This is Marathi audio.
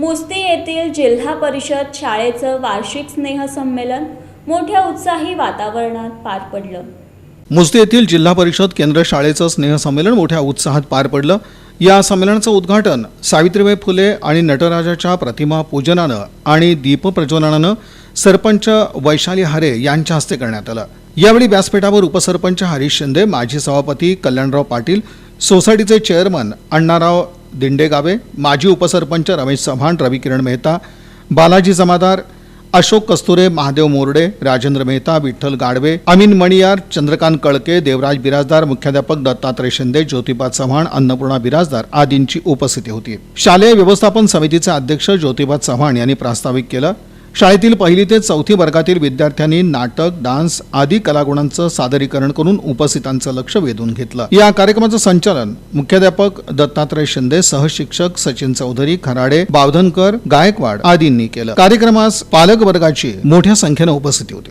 मुस्ती येथील जिल्हा परिषद शाळेचं वार्षिक स्नेहसंमेलन मोठ्या उत्साही वातावरणात पार पडलं. मुस्ती येथील जिल्हा परिषद केंद्र शाळेचं स्नेहसंमेलन मोठ्या उत्साहात पार पडलं. या संमेलनाचं उद्घाटन सावित्रीबाई फुले आणि नटराजाच्या प्रतिमा पूजनानं आणि दीपप्रज्वलनानं सरपंच वैशाली हारे यांच्या हस्ते करण्यात आलं. यावेळी व्यासपीठावर उपसरपंच हरीश शिंदे माजी सभापती कल्याणराव पाटील सोसायटीचे चेअरमन अण्णाराव दिंडेगावे माजी उपसरपंच रमेश चव्हाण रविकिरण मेहता बालाजी जमादार अशोक कस्तुरे महादेव मोरडे राजेंद्र मेहता विठ्ठल गाडवे अमीन मणियार चंद्रकांत कळके देवराज बिराजदार मुख्याध्यापक दत्तात्रय शिंदे ज्योतिबा चव्हाण अन्नपूर्णा बिराजदार आदींची उपस्थिती होती. शालेय व्यवस्थापन समितीचे अध्यक्ष ज्योतिबा चव्हाण यांनी प्रास्ताविक केलं. शाळेतील पहिली ते चौथी वर्गातील विद्यार्थ्यांनी नाटक डान्स आदी कलागुणांचं सादरीकरण करून उपस्थितांचं लक्ष वेधून घेतलं. या कार्यक्रमाचं संचालन मुख्याध्यापक दत्तात्रय शिंदे सहशिक्षक सचिन चौधरी खराडे बावधनकर गायकवाड आदींनी केलं. कार्यक्रमास पालक वर्गाची मोठ्या संख्येनं उपस्थिती होती.